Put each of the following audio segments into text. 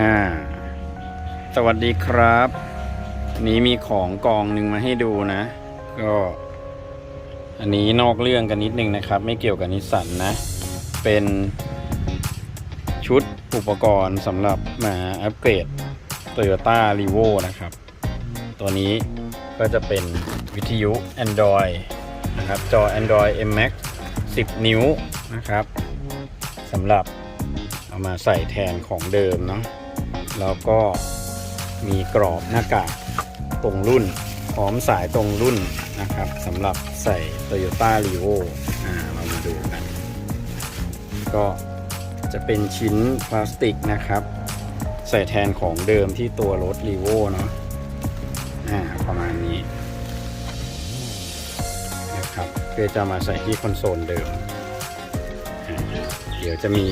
อ่า สวัสดีครับ นี้มีของกองหนึ่งมาให้ดูนะ ก็ อันนี้นอกเรื่องกันนิดนึงนะครับ ไม่เกี่ยวกับนิสสันนะ เป็นชุดอุปกรณ์สำหรับมาอัปเกรด Toyota r e v o นะครับ ตัวนี้ก็จะเป็นวิทยุ Android นะครับ จอ Android M Max 10 นิ้วนะครับสำหรับเอามาใส่แทนของเดิมเนาะ แล้วก็มีกรอบหน้ากากตรงรุ่นพร้อมสายตรงรุ่นนะครับสำหรับใส่ Toyota r e v o อ่าเรามาดูกัน ก็จะเป็นชิ้นพลาสติกนะครับ ใส่แทนของเดิมที่ตัวรถ r e v o เนาะอ่าประมาณนี้นะครับเพื่อจะมาใส่ที่คอนโซลเดิม เดี๋ยวจะมี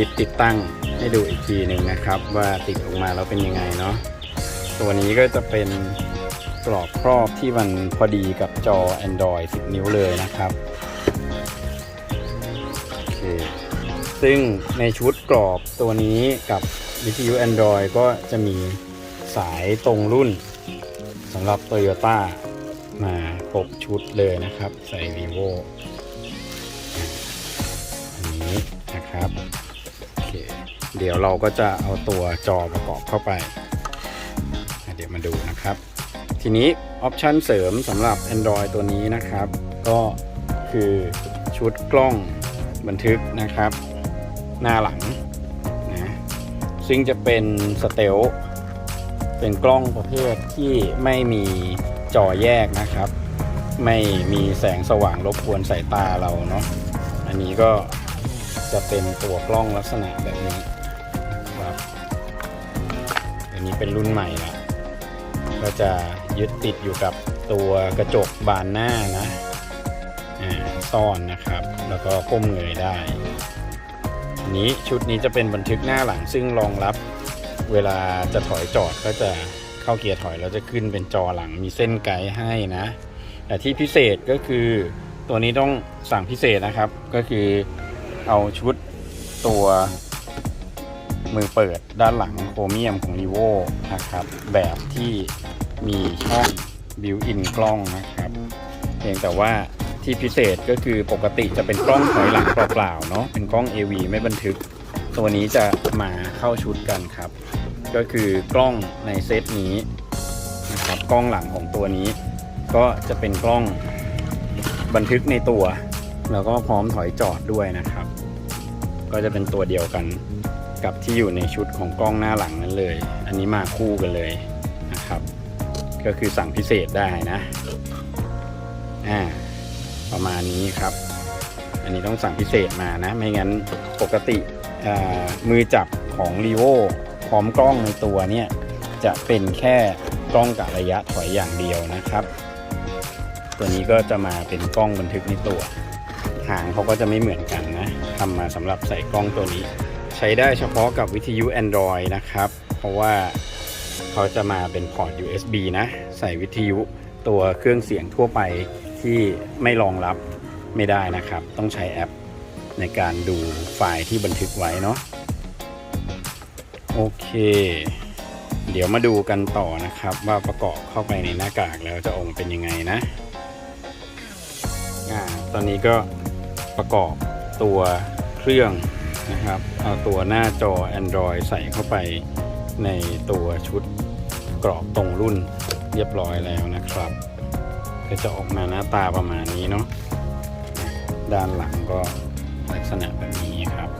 คลิปติดตั้งให้ดูอีกทีหนึ่งนะครับ ว่าติดออกมาแล้วเป็นยังไงเนาะตัวนี้ก็จะเป็นกรอบครอบที่มันพอดีกับจอ Android 10 นิ้วเลยนะครับโอเคซึ่งในชุดกรอบตัวนี้กับวิทยุ Android ก็จะมีสายตรงรุ่นสำหรับ Toyota มาครบชุดเลยนะครับ ใส่ vivo อ่อันนี้นะครับ เดี๋ยวเราก็จะเอาตัวจอประกอบเข้าไป เดี๋ยวมาดูนะครับ ทีนี้ออปชันเสริมสำหรับ Android ตัวนี้นะครับ ก็คือชุดกล้องบันทึกนะครับ หน้าหลังนะซึ่งจะเป็นสเตลเป็นกล้องประเภทที่ไม่มีจอแยกนะครับ ไม่มีแสงสว่างรบกวนสายตาเราเนาะอันนี้ก็จะเป็นตัวกล้องลักษณะแบบนี้ อันนี้เป็นรุ่นใหม่ละก็จะยึดติดอยู่กับตัวกระจกบานหน้านะอ่าซ่อนนะครับ แล้วก็ก้มเงยได้อันนี้ชุดนี้จะเป็นบันทึกหน้าหลังซึ่งรองรับเวลาจะถอยจอดก็จะเข้าเกียร์ถอยแล้วจะขึ้นเป็นจอหลังมีเส้นไกด์ให้นะ แต่ที่พิเศษก็คือตัวนี้ต้องสั่งพิเศษนะครับ ก็คือเอาชุดตัว มือเปิดด้านหลังโครเมียมของ r e v o นะครับ แบบที่มีช่องบิวอินกล้องนะครับเพียงแต่ว่าที่พิเศษก็คือปกติจะเป็นกล้องถอยหลังเปล่าๆเนาะเป็นกล้อง AV ไม่บันทึก ตัวนี้จะมาเข้าชุดกันครับ ก็คือกล้องในเซตนี้นะครับกล้องหลังของตัวนี้ ก็จะเป็นกล้องบันทึกในตัว แล้วก็พร้อมถอยจอดด้วยนะครับ ก็จะเป็นตัวเดียวกัน กับที่อยู่ในชุดของกล้องหน้าหลังนั้นเลย อันนี้มาคู่กันเลยนะครับ ก็คือสั่งพิเศษได้นะอ่าประมาณนี้ครับ อันนี้ต้องสั่งพิเศษมานะ ไม่งั้นปกติอ่ามือจับของ r e v o พร้อมกล้องในตัวเนี่ย จะเป็นแค่กล้องกะระยะถอยอย่างเดียวนะครับ ตัวนี้ก็จะมาเป็นกล้องบันทึกในตัว หางเขาก็จะไม่เหมือนกันนะทำมาสำหรับใส่กล้องตัวนี้ ใช้ได้เฉพาะกับวิทยุ Android นะครับ เพราะว่าเขาจะมาเป็นพอร์ต USB นะ ใส่วิทยุตัวเครื่องเสียงทั่วไปที่ไม่รองรับไม่ได้นะครับ ต้องใช้แอปในการดูไฟล์ที่บันทึกไว้เนาะโอเค เดี๋ยวมาดูกันต่อนะครับ ว่าประกอบเข้าไปในหน้ากากแล้วจะออกมาเป็นยังไงนะอ่าตอนนี้ก็ประกอบตัวเครื่อง นะครับเอาตัวหน้าจอ Android ใส่เข้าไปในตัวชุดกรอบตรงรุ่นเรียบร้อยแล้วนะครับ ก็จะออกมาหน้าตาประมาณนี้เนาะด้านหลังก็ลักษณะแบบนี้ครับ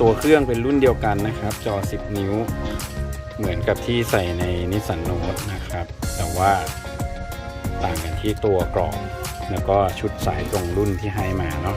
ตัวเครื่องเป็นรุ่นเดียวกันนะครับ จอ 10 นิ้ว เหมือนกับที่ใส่ในนิสสันโน e นะครับ แต่ว่าต่างกันที่ตัวกรอบ แล้วก็ชุดสายตรงรุ่นที่ให้มาเนาะ